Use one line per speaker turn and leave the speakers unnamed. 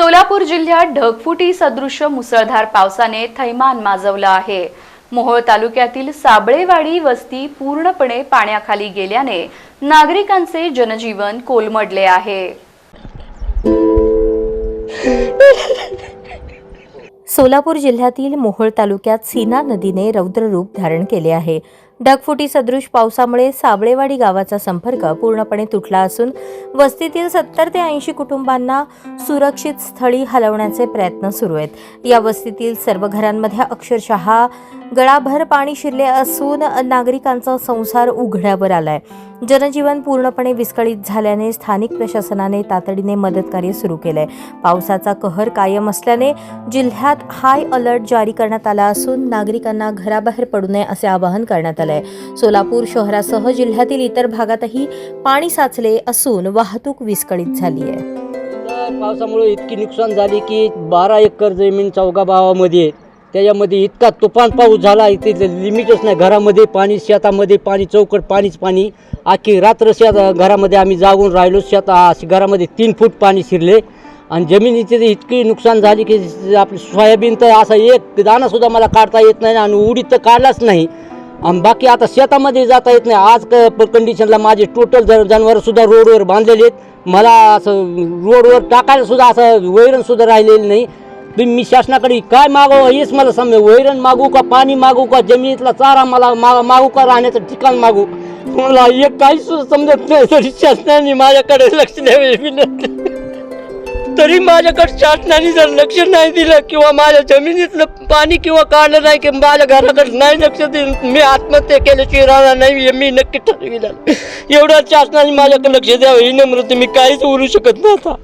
सोलापूर जिल्ह्यात ढगफुटी सदृश मुसळधार पावसाने थैमान माजवलं आहे. मोहोळ तालुक्यातील साबळेवाडी वस्ती पूर्णपणे पाण्याखाली गेल्याने नागरिकांचे जनजीवन कोलमडले आहे.
सोलापूर जिल्ह्यातील मोहोळ तालुक्यात सीना नदीने रौद्ररूप धारण केले आहे. ढगफुटी सदृश पावसामुळे साबळेवाडी गावाचा संपर्क पूर्णपणे तुटला असून वस्तीतील सत्तर ते ऐंशी कुटुंबांना सुरक्षित स्थळी हलवण्याचे प्रयत्न सुरू आहेत. या वस्तीतील सर्व घरांमध्ये अक्षरशः गळाभर पाणी शिरले असून नागरिकांचा संसार उघड्यावर आलाय. जनजीवन पूर्णपणे विस्कळीत झाल्याने स्थानिक प्रशासनाने तातडीने मदतकार्य सुरू केलंय. पावसाचा कहर कायम असल्याने जिल्ह्यात हाय अलर्ट जारी करण्यात आला असून नागरिकांना घराबाहेर पडू नये असे आवाहन करण्यात आलं. आलंय सोलापूर शहरासह जिल्ह्यातील इतर भागातही पाणी साचले असून वाहतूक विस्कळीत झाली आहे
पावसामुळे इतकी नुकसान झाली की बारा एकर जमीन चौगा भावामध्ये त्याच्यामध्ये इतका तुफान पाऊस झाला इथे लिमिटच नाही. घरामध्ये पाणी शेतामध्ये पाणी चौकट पाणीच पाणी. आखी रात्र शेत घरामध्ये आम्ही जागून राहिलो. शेत घरामध्ये तीन फूट पाणी शिरले. आणि जमिनीचे तर इतकी नुकसान झाली की आपली सोयाबीन तर असा एक दाणासुद्धा मला काढता येत नाही आणि उडीत तर काढलाच नाही. आणि बाकी आता शेतामध्ये जाता येत नाही. आज क कंडिशनला माझे टोटल जन जनावरंसुद्धा रोडवर बांधलेले आहेत. मला असं रोडवर टाकायलासुद्धा असं वैरणसुद्धा राहिलेलं नाही. तुम्ही मी शासनाकडे काय मागावं हेच मला समजा वैरण मागू का पाणी मागू का जमिनीतला चारा मला मा मागू का राहण्याचं ठिकाण मागू? मला एक काहीच सुद्धा समजत नाही. तरी शासनाने माझ्याकडे लक्ष द्यावे विनंती. तरी माझ्याकडे शासनाने जर लक्ष नाही दिलं किंवा माझ्या जमिनीतलं पाणी किंवा काढलं नाही की माझ्या घराकडे नाही लक्ष दिलं मी आत्महत्या केल्याची राहणार नाही हे मी नक्की ठरविलं एवढं शासनाने माझ्याकडे लक्ष द्यावं ही नम्रता मी काहीच बोलू शकत नव्हता